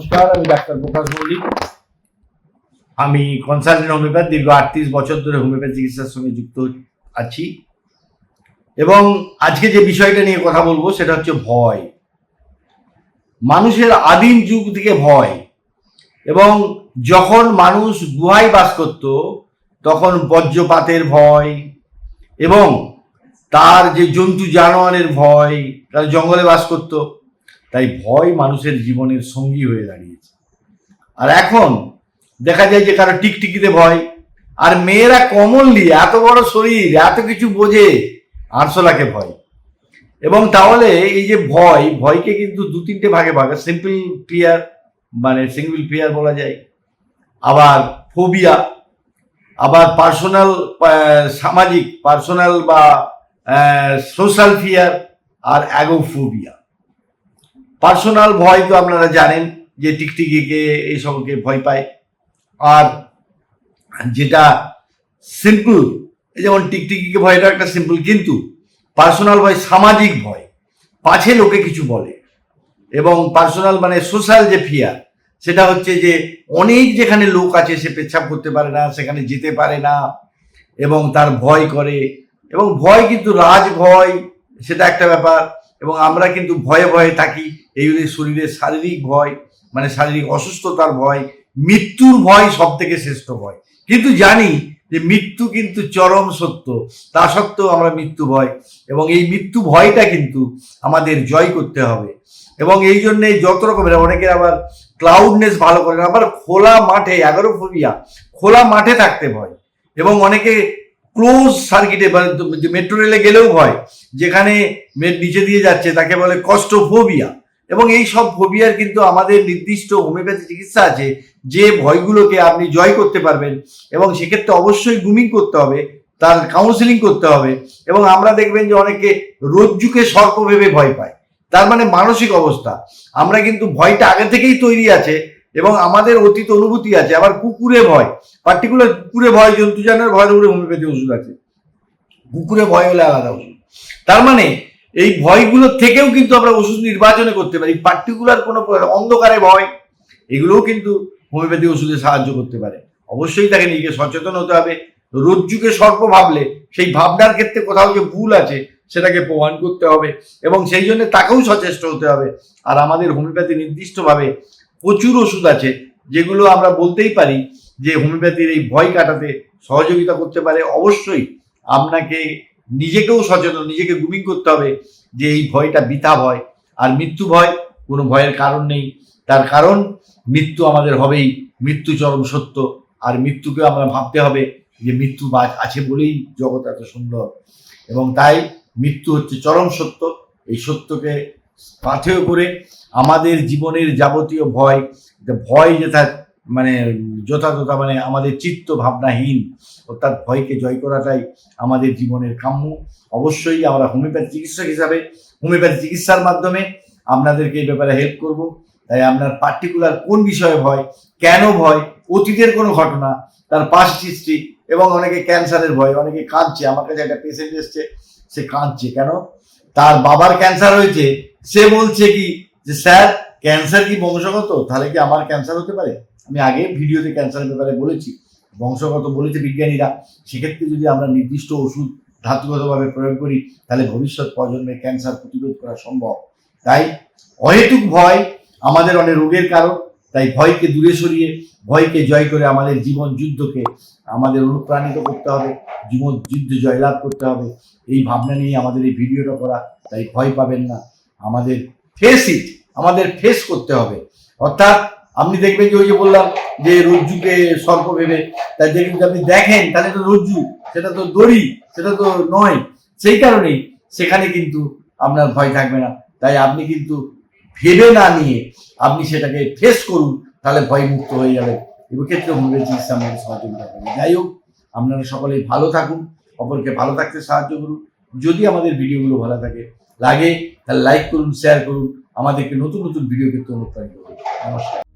নমস্কার, আমি ডাক্তার প্রকাশ মল্লিক। আমি কনসালটেন্ট হোমিওপ্যাথ, দীর্ঘ আটত্রিশ বছর ধরে হোমিওপ্যাথি চিকিৎসার সঙ্গে যুক্ত আছি। এবং আজকে যে বিষয়টা নিয়ে কথা বলব, সেটা হচ্ছে ভয়। মানুষের আদিম যুগ থেকে ভয়। এবং যখন মানুষ গুহায় বাস করত, তখন বজ্রপাতের ভয় এবং তার যে জন্তু জানোয়ারের ভয়, তার জঙ্গলে বাস করত। তাই ভয় মানুষের জীবনের সঙ্গী হয়ে দাঁড়িয়েছে। আর এখন দেখা যায় যে কারও টিকটিকিতে ভয়, আর মেয়েরা কমনলি এত বড় শরীর, এত কিছু বোঝে, আরশোলাকে ভয়। এবং তাহলে এই যে ভয়, ভয়কে কিন্তু দু তিনটে ভাগে ভাগে, সিম্পল ফিয়ার মানে সিঙ্গল ফিয়ার বলা যায়, আবার ফোবিয়া, আবার পার্সোনাল সামাজিক, পার্সোনাল বা সোশ্যাল ফিয়ার, আর অ্যাগোফোবিয়া। পার্সোনাল ভয় তো আপনারা জানেন যে টিকটিকিকে এইসবকে ভয় পায়। আর যেটা সিম্পল যেমন টিকটিকিকে ভয়টা একটা সিম্পল কিন্তু পার্সোনাল ভয়, সামাজিক ভয়, পাছে লোকে কিছু বলে। এবং পার্সোনাল মানে সোশ্যাল যে ফিয়ার সেটা হচ্ছে যে অনেক যেখানে লোক আছে, সে পেচ্ছাপ করতে পারে না, সেখানে যেতে পারে না, এবং তার ভয় করে। এবং ভয় কিন্তু রাজ ভয়, সেটা একটা ব্যাপার। এবং আমরা কিন্তু ভয়ে ভয়ে থাকি। এইগুলি শরীরের শারীরিক ভয় মানে শারীরিক অসুস্থতার ভয়, মৃত্যুর ভয় সব থেকে শ্রেষ্ঠ ভয়। কিন্তু জানি যে মৃত্যু কিন্তু চরম সত্য, তা সত্ত্বেও আমরা মৃত্যু ভয়, এবং এই মৃত্যু ভয়টা কিন্তু আমাদের জয় করতে হবে। এবং এই জন্যে যত রকমের অনেকের আবার ক্লাউডনেস ভালো করে আবার খোলা মাঠে এগারো ফোবিয়া খোলা মাঠে থাকতে ভয়। এবং অনেকে ক্লোজ সার্কিটে মেট্রো রেলে গেলেও ভয়, যেখানে নিচে দিয়ে যাচ্ছে, তাকে বলে কস্টোফোবিয়া এবং এই সব ফোবিয়ার কিন্তু আমাদের নির্দিষ্ট হোমিওপ্যাথি চিকিৎসা আছে, যে ভয়গুলোকে আপনি জয় করতে পারবেন এবং সেক্ষেত্রে অবশ্যই গ্রুমিং করতে হবে, তার কাউন্সিলিং করতে হবে এবং আমরা দেখবেন যে অনেকে রজ্জুকে সর্প ভেবে ভয় পায়। তার মানে মানসিক অবস্থা। আমরা কিন্তু ভয়টা আগে থেকেই তৈরি আছে এবং আমাদের অতীত অনুভূতি আছে, আবার কুকুরে ভয় পার্টিকুলার কুকুরে ভয় জন্তু জানার ভয়ের উপরে হোমিওপ্যাথি ওষুধ আছে। কুকুরে ভয় হলে আলাদা ওষুধ। তার মানে এই ভয়গুলো থেকেও কিন্তু আমরা ওষুধ নির্বাচনে করতে পারি পার্টিকুলার কোনো অন্ধকারে ভয়, এগুলোও কিন্তু হোমিওপ্যাথি ওষুধে সাহায্য করতে পারে। অবশ্যই তাকে নিজেকে সচেতন হতে হবে রজ্জুকে সর্প ভাবলে সেই ভাবনার ক্ষেত্রে কোথাও যে ভুল আছে সেটাকে প্রমাণ করতে হবে এবং সেই জন্য তাকেও সচেষ্ট হতে হবে। আর আমাদের হোমিওপ্যাথি নির্দিষ্টভাবে প্রচুর ওষুধ আছে, যেগুলো আমরা বলতেই পারি যে হোমিওপ্যাথির এই ভয় কাটাতে সহযোগিতা করতে পারে। অবশ্যই আপনাকে নিজেকেও সচেতন, নিজেকে গ্রুমিং করতে হবে যে এই ভয়টা বৃথা ভয় আর মৃত্যু ভয়, কোনো ভয়ের কারণ নেই। তার কারণ, মৃত্যু আমাদের হবেই, মৃত্যু চরম সত্য। আর মৃত্যুকে আমরা ভাবতে হবে যে মৃত্যু আছে বলেই জগৎ এত সুন্দর। এবং তাই মৃত্যু হচ্ছে চরম সত্য। এই সত্যকে পাথেয় করে আমাদের জীবনের যাবতীয় ভয় ভয় যেটা মানে যথাযথ মানে আমাদের চিত্ত ভাবনাহীন অর্থাৎ ভয়কে জয় করাটাই আমাদের জীবনের কাম্য। অবশ্যই আমরা হোমিওপ্যাথি চিকিৎসক হিসাবে, হোমিওপ্যাথি চিকিৎসার মাধ্যমে আপনাদেরকে এই ব্যাপারে হেল্প করব। তাই আপনার পার্টিকুলার কোন বিষয়ে ভয়, কেন ভয়, অতীতের কোনো ঘটনা, তার পাস্ট হিস্ট্রি এবং অনেকে ক্যান্সারের ভয়, অনেকে কাঁদছে। আমার কাছে একটা পেশেন্ট এসছে, সে কাঁদছে। কেন? তার বাবার ক্যান্সার হয়েছে, সে বলছে কি যে, স্যার, ক্যান্সার কি বংশগত? তাহলে কি আমার ক্যান্সার হতে পারে? আমি আগে ভিডিওতে ক্যান্সারের ব্যাপারে বলেছি, বংশগত বলেছে বিজ্ঞানীরা, সেক্ষেত্রে যদি আমরা নির্দিষ্ট ওষুধ ধাতুগতভাবে প্রয়োগ করি, তাহলে ভবিষ্যৎ প্রজন্মের ক্যান্সার প্রতিরোধ করা সম্ভব। তাই অহেতুক ভয় আমাদের অনেক রোগের কারণ তাই ভয়কে দূরে সরিয়ে, ভয়কে জয় করে আমাদের জীবন যুদ্ধকে আমাদের অনুপ্রাণিত করতে হবে, জীবন যুদ্ধ জয়লাভ করতে হবে। এই ভাবনা নিয়ে আমাদের এই ভিডিওটা করা, তাই ভয় পাবেন না। আমাদের ফেস ইট আমাদের ফেস করতে হবে। অর্থাৎ আপনি দেখবেন যে ওই যে বললাম যে রজ্জুকে সর্প ভেবে, তাই দেখবেন যদি আপনি দেখেন, তাহলে তো রজ্জু, সেটা তো দড়ি, সেটা তো নয়। সেই কারণেই সেখানে কিন্তু আপনার ভয় থাকবে না। তাই আপনি কিন্তু ভেবে না নিয়ে আপনি সেটাকে ফেস করুন, তাহলে ভয় মুক্ত হয়ে যাবে। এক্ষেত্রে হোমিওপ্যাথি চিকিৎসা আমাদের সহযোগিতা করবে যাই হোক, আপনারা সকলেই ভালো থাকুন, অপরকে ভালো থাকতে সাহায্য করুন। যদি আমাদের ভিডিওগুলো ভালো থাকে, লাগে, তাহলে লাইক করুন শেয়ার করুন। আমাদেরকে নতুন নতুন ভিডিও পেতে অনুপ্রাণিত করুন। নমস্কার।